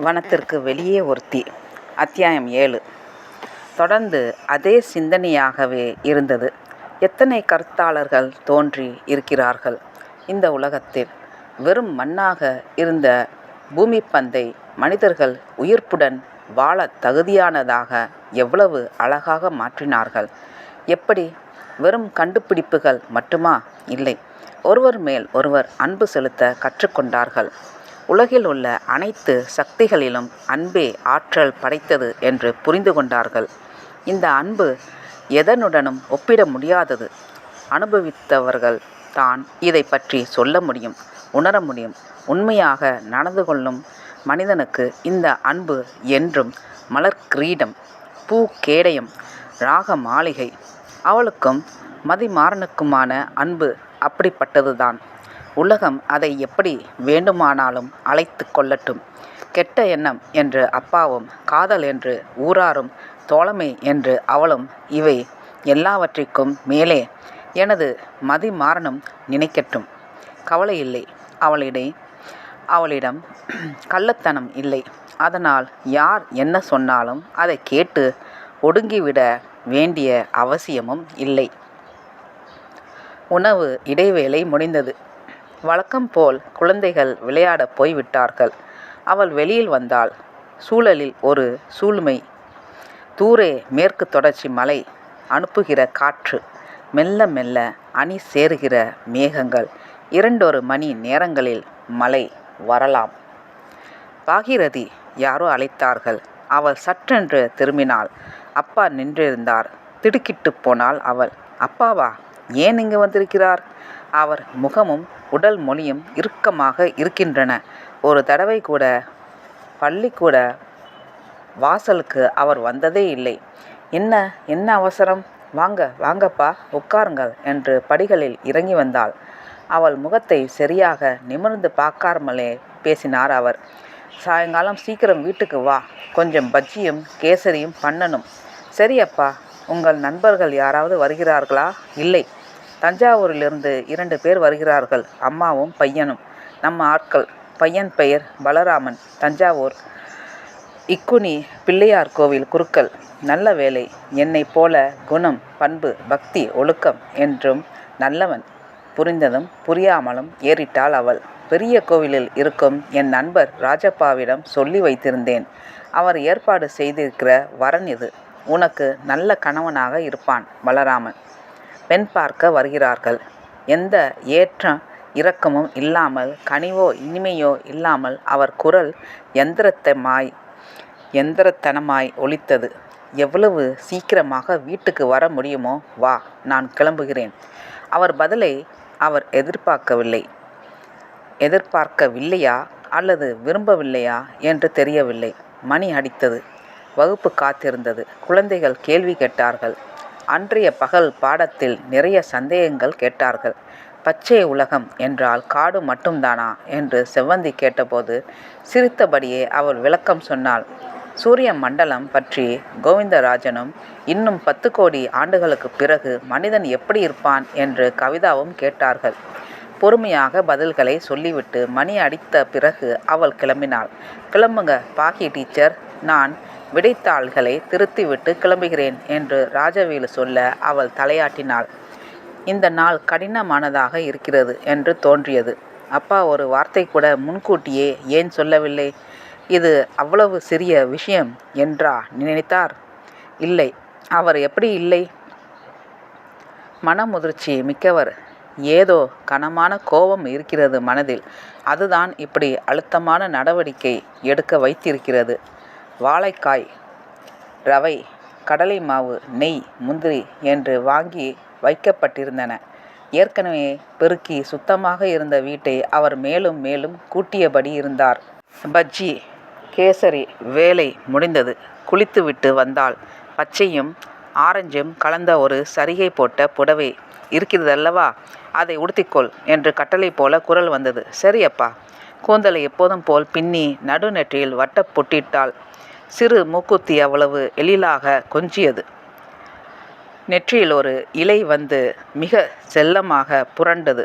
வனத்திற்கு வெளியே ஒருத்தி. அத்தியாயம் ஏழு. தொடர்ந்து அதே சிந்தனையாகவே இருந்தது. எத்தனை கருத்தாளர்கள் தோன்றி இருக்கிறார்கள் இந்த உலகத்தில். வெறும் மண்ணாக இருந்த பூமி பந்தை மனிதர்கள் உயிர்ப்புடன் வாழ தகுதியானதாக எவ்வளவு அழகாக மாற்றினார்கள். எப்படி? வெறும் கண்டுபிடிப்புகள் மட்டுமா? இல்லை. ஒருவர் மேல் ஒருவர் அன்பு செலுத்த கற்றுக்கொண்டார்கள். உலகில் உள்ள அனைத்து சக்திகளிலும் அன்பே ஆற்றல் படைத்தது என்று புரிந்து கொண்டார்கள். இந்த அன்பு எதனுடனும் ஒப்பிட முடியாதது. அனுபவித்தவர்கள் தான் இதை பற்றி சொல்ல முடியும் உணர முடியும். உண்மையாக நடந்து கொள்ளும் மனிதனுக்கு இந்த அன்பு என்றும் மலர் கிரீடம் பூ கேடயம் ராக மாளிகை அவளுக்கும் மதிமாறனுக்குமான அன்பு அப்படிப்பட்டதுதான். உலகம் அதை எப்படி வேண்டுமானாலும் அழைத்து கொள்ளட்டும். கெட்ட எண்ணம் என்று அப்பாவும் காதல் என்று ஊராரும் தோழமை என்று அவளும் இவை எல்லாவற்றிற்கும் மேலே எனது மதி மாறனும் நினைக்கட்டும். கவலை இல்லை அவளிடை அவளிடம் கள்ளத்தனம் இல்லை. அதனால் யார் என்ன சொன்னாலும் அதை கேட்டு ஒடுங்கிவிட வேண்டிய அவசியமும் இல்லை. உணவு இடைவேளை முடிந்தது. வழக்கம் போல் குழந்தைகள் விளையாடப் போய்விட்டார்கள். அவள் வெளியில் வந்தாள். சூழலில் ஒரு சூழ்மை. தூரே மேற்கு தொடர்ச்சி மலை. அனுப்புகிற காற்று. மெல்ல மெல்ல அணி சேருகிற மேகங்கள். இரண்டொரு மணி நேரங்களில் மழை வரலாம். பாகிரதி யாரோ அழைத்தார்கள். அவள் சற்றென்று திரும்பினாள். அப்பா நின்றிருந்தார். திடுக்கிட்டு போனாள் அவள். அப்பாவா? ஏன் இங்கு வந்திருக்கிறார்? அவர் முகமும் உடல் மொழியும் இறுக்கமாக இருக்கின்றன. ஒரு தடவை கூட பள்ளிக்கூட வாசலுக்கு அவர் வந்ததே இல்லை. என்ன என்ன அவசரம்? வாங்க வாங்கப்பா உட்காருங்கள் என்று படிகளில் இறங்கி வந்தாள். அவள் முகத்தை சரியாக நிமிர்ந்து பார்க்காமலே பேசினார் அவர். சாயங்காலம் சீக்கிரம் வீட்டுக்கு வா. கொஞ்சம் பஜ்ஜியும் கேசரியும் பண்ணணும். சரி அப்பா உங்கள் நண்பர்கள் யாராவது வருகிறார்களா? இல்லை தஞ்சாவூரிலிருந்து இரண்டு பேர் வருகிறார்கள் அம்மாவும் பையனும். நம்ம ஆட்கள் பையன் பெயர் பலராமன் தஞ்சாவூர். இக்குனி பிள்ளையார் கோவில் குருக்கள் நல்ல வேலை என்னைப் போல குணம் பண்பு பக்தி ஒழுக்கம் என்றும் நல்லவன் புரிந்ததும் புரியாமலும் ஏறிட்டாள் அவள். பெரிய கோவிலில் இருக்கும் என் நண்பர் ராஜப்பாவிடம் சொல்லி வைத்திருந்தேன். அவர் ஏற்பாடு செய்திருக்கிற வரன் இது. உனக்கு நல்ல கணவனாக இருப்பான் பலராமன். பெண் பார்க்க வருகிறார்கள். எந்த ஏற்ற இரக்கமும் இல்லாமல் கனிவோ இனிமையோ இல்லாமல் அவர் குரல் எந்திரத்தமாய் எந்திரத்தனமாய் ஒலித்தது. எவ்வளவு சீக்கிரமாக வீட்டுக்கு வர முடியுமோ வா நான் கிளம்புகிறேன். அவர் பதிலை அவர் எதிர்பார்க்கவில்லை. எதிர்பார்க்கவில்லையா அல்லது விரும்பவில்லையா என்று தெரியவில்லை. மணி அடித்தது. வகுப்பு காத்திருந்தது. குழந்தைகள் கேள்வி கேட்டார்கள். அன்றைய பகல் பாடத்தில் நிறைய சந்தேகங்கள் கேட்டார்கள். பச்சை உலகம் என்றால் காடு மட்டும்தானா? என்று செவ்வந்தி கேட்டபோது சிரித்தபடியே அவள் விளக்கம் சொன்னாள். சூரிய மண்டலம் பற்றி கோவிந்தராஜனும் இன்னும் பத்து கோடி ஆண்டுகளுக்கு பிறகு மனிதன் எப்படி இருப்பான்? என்று கவிதாவும் கேட்டார்கள். பொறுமையாக பதில்களை சொல்லிவிட்டு மணி அடித்த பிறகு அவள் கிளம்பினாள். கிளம்புங்க பாக்கி டீச்சர். நான் விடைத்தாள்களை திருத்திவிட்டு கிளம்புகிறேன் என்று ராஜவேலு சொல்ல அவள் தலையாட்டினாள். இந்த நாள் கடினமானதாக இருக்கிறது என்று தோன்றியது. அப்பா ஒரு வார்த்தை கூட முன்கூட்டியே ஏன் சொல்லவில்லை? இது அவ்வளவு சிறிய விஷயம் என்றா நினைத்தார்? இல்லை. அவர் எப்படி இல்லை? மனமுதிர்ச்சி மிக்கவர். ஏதோ கனமான கோபம் இருக்கிறது மனதில். அதுதான் இப்படி அழுத்தமான நடவடிக்கை எடுக்க வைத்திருக்கிறது. வாழைக்காய் ரவை கடலை மாவு நெய் முந்திரி என்று வாங்கி வைக்கப்பட்டிருந்தன. ஏற்கனவே பெருக்கி சுத்தமாக இருந்த வீட்டை அவர் மேலும் மேலும் கூட்டியபடி இருந்தார். பஜ்ஜி கேசரி வேலை முடிந்தது. குளித்துவிட்டு வந்தால் பச்சையும் ஆரஞ்சும் கலந்த ஒரு சரிகை போட்ட புடவை. இருக்கிறதல்லவா? அதை உடுத்திக்கொள் என்று கட்டளை போல குரல் வந்தது. சரியப்பா. கூந்தலை எப்போதும் போல் பின்னி நடுநெற்றியில் வட்ட பொட்டிட்டாள். சிறு மூக்குத்தி அவ்வளவு எழிலாக கொஞ்சியது. நெற்றியில் ஒரு இலை வந்து மிக செல்லமாக புரண்டது.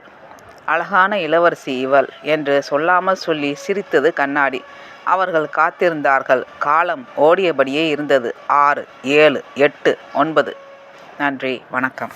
அழகான இளவரசி இவள் என்று சொல்லாமல் சொல்லி சிரித்தது கண்ணாடி. அவர்கள் காத்திருந்தார்கள். காலம் ஓடியபடியே இருந்தது. ஆறு ஏழு எட்டு ஒன்பது. நன்றி வணக்கம்.